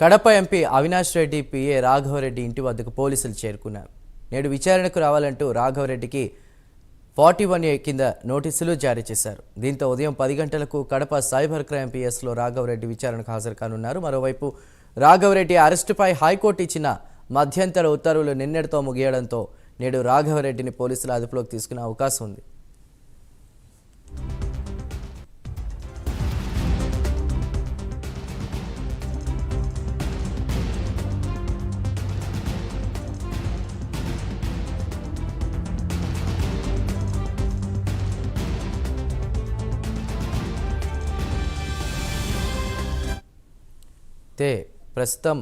Kadapa MP Avinash Reddy PA Raghava Reddy ఇంటి వద్దకు పోలీసులు చేరుకున్నారు. నేడు విచారణకు రావాలంటూ రాఘవరెడ్డికి ఫార్టీ వన్ ఏ కింద నోటీసులు జారీ చేశారు. దీంతో ఉదయం పది గంటలకు కడప సైబర్ క్రైమ్ పిఎస్లో రాఘవరెడ్డి విచారణకు హాజరు కానున్నారు. మరోవైపు రాఘవరెడ్డి అరెస్టుపై హైకోర్టు ఇచ్చిన మధ్యంతర ఉత్తర్వులు నిన్నటితో ముగియడంతో నేడు రాఘవరెడ్డిని పోలీసులు అదుపులోకి తీసుకునే అవకాశం ఉంది. అయితే ప్రస్తుతం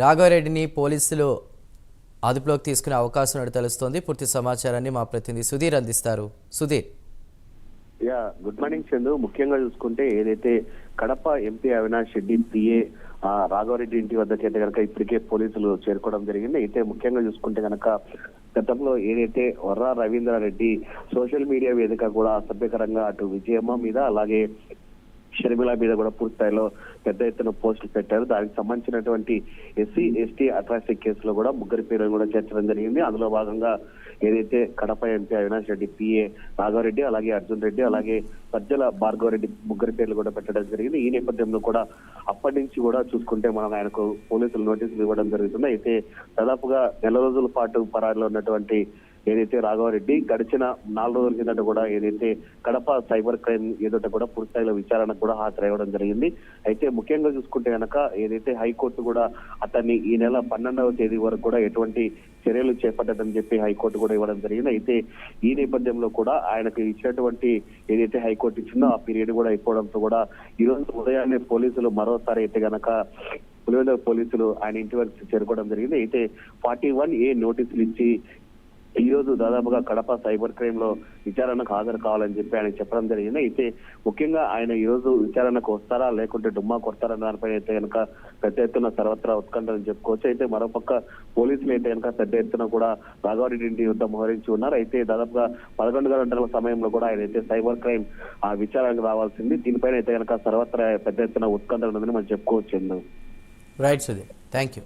రాఘవరెడ్డిని పోలీసులు అదుపులోకి తీసుకునే అవకాశం ఉన్నట్టు తెలుస్తోంది. పూర్తి సమాచారాన్ని మా ప్రతినిధి సుధీర్ అందిస్తారు. Sudheer. Yeah good morning Chandu. ముఖ్యంగా చూసుకుంటే ఏదైతే కడప ఎంపీ అవినాష్ రెడ్డి పిఏ రాఘవరెడ్డి ఇంటి వద్దకి అయితే కనుక ఇప్పటికే పోలీసులు చేరుకోవడం జరిగింది. అయితే ముఖ్యంగా చూసుకుంటే కనుక గతంలో ఏదైతే వర్రా రవీంద్రారెడ్డి సోషల్ మీడియా వేదిక కూడా అసభ్యకరంగా అటు విజయమ్మ మీద అలాగే షర్మిల మీద కూడా పూర్తి స్థాయిలో పెద్ద ఎత్తున పోస్టులు పెట్టారు. దానికి సంబంధించినటువంటి ఎస్సీ ఎస్టీ అట్రాసిటీ కేసులో కూడా ముగ్గురి పేర్లను కూడా చేర్చడం జరిగింది. అందులో భాగంగా ఏదైతే కడప ఎంపీ అవినాష్ రెడ్డి పిఏ రాఘవరెడ్డి అలాగే అర్జున్ రెడ్డి అలాగే సజ్జల భార్గవ రెడ్డి ముగ్గురి పేర్లు కూడా పెట్టడం జరిగింది. ఈ నేపథ్యంలో కూడా అప్పటి నుంచి కూడా చూసుకుంటే మనం ఆయనకు పోలీసులు నోటీసులు ఇవ్వడం జరుగుతుంది. అయితే దాదాపుగా నెల రోజుల పాటు పరారిలో ఉన్నటువంటి ఏదైతే రాఘవరెడ్డి గడిచిన నాలుగు రోజుల కిందట కూడా ఏదైతే కడప సైబర్ క్రైమ్ ఏదైతే కూడా పూర్తిస్థాయిలో విచారణ కూడా కూడా హాజరవ్వడం జరిగింది. అయితే ముఖ్యంగా చూసుకుంటే కనుక ఏదైతే హైకోర్టు కూడా అతన్ని ఈ నెల పన్నెండవ తేదీ వరకు కూడా ఎటువంటి చర్యలు చేపట్టదని చెప్పి హైకోర్టు కూడా ఇవ్వడం జరిగింది. అయితే ఈ నేపథ్యంలో కూడా ఆయనకు ఇచ్చినటువంటి ఏదైతే హైకోర్టు ఇచ్చిందో ఆ పీరియడ్ కూడా అయిపోవడంతో కూడా ఈ రోజు ఉదయాన్నే పోలీసులు మరోసారి అయితే గనక పులివెందుల పోలీసులు ఆయన ఇంటి వరకు చేరుకోవడం జరిగింది. అయితే ఫార్టీ వన్ ఏ నోటీసులు ఇచ్చి ఈ రోజు దాదాపుగా కడప సైబర్ క్రైమ్లో విచారణకు హాజరు కావాలని చెప్పి ఆయన చెప్పడం జరిగింది. అయితే ముఖ్యంగా ఆయన ఈ రోజు విచారణకు వస్తారా? లేకుంటే డుమ్మా కొడతారా? దానిపై అయితే కనుక పెద్ద ఎత్తున సర్వత్రా ఉత్కంఠని చెప్పుకోవచ్చు. అయితే మరోపక్క పోలీసులు అయితే కనుక పెద్ద ఎత్తున కూడా రాఘవరెడ్డి ఇంటి యుద్ధం మోహరించి ఉన్నారు. అయితే దాదాపుగా పదకొండు గంటల సమయంలో కూడా ఆయన అయితే సైబర్ క్రైమ్ ఆ విచారణకు రావాల్సింది. దీనిపైన అయితే కనుక సర్వత్రా పెద్ద ఎత్తున ఉత్కంఠ ఉందని మనం చెప్పుకోవచ్చు రైట్ సుధీర్ థ్యాంక్ యూ